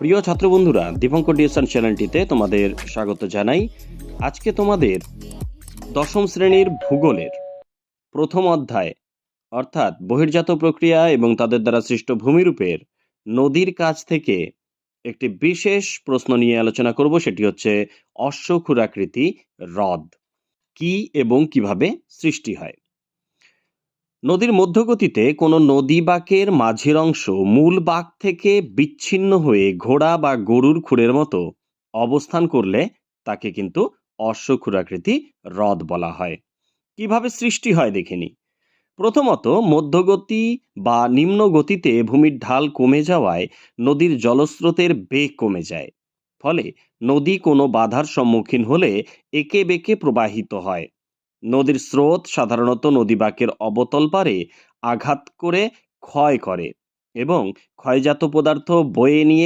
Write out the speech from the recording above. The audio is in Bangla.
প্রিয় ছাত্র বন্ধুরা দীপঙ্কর ডিএসন চ্যানেলটিতে তোমাদের স্বাগত জানাই। আজকে তোমাদের দশম শ্রেণির ভূগোলের প্রথম অধ্যায়, অর্থাৎ বহির্জাত প্রক্রিয়া এবং তাদের দ্বারা সৃষ্ট ভূমিরূপের নদীর কাছ থেকে একটি বিশেষ প্রশ্ন নিয়ে আলোচনা করব, সেটি হচ্ছে অশ্বক্ষুরাকৃতি হ্রদ। কি এবং কীভাবে সৃষ্টি হয়? নদীর মধ্যগতিতে কোনো নদী বাঁকের মাঝের অংশ মূল বাঁক থেকে বিচ্ছিন্ন হয়ে ঘোড়া বা গরুর খুরের মতো অবস্থান করলে তাকে কিন্তু অশ্বক্ষুরাকৃতি হ্রদ বলা হয়। কীভাবে সৃষ্টি হয় দেখেনি প্রথমত মধ্যগতি বা নিম্ন গতিতে ভূমির ঢাল কমে যাওয়ায় নদীর জলস্রোতের বেগ কমে যায়। ফলে নদী কোনো বাধার সম্মুখীন হলে একে বেঁকে প্রবাহিত হয়। নদীর স্রোত সাধারণত নদীবাঁকের অবতল পারে আঘাত করে ক্ষয় করে এবং ক্ষয়জাত পদার্থ বয়ে নিয়ে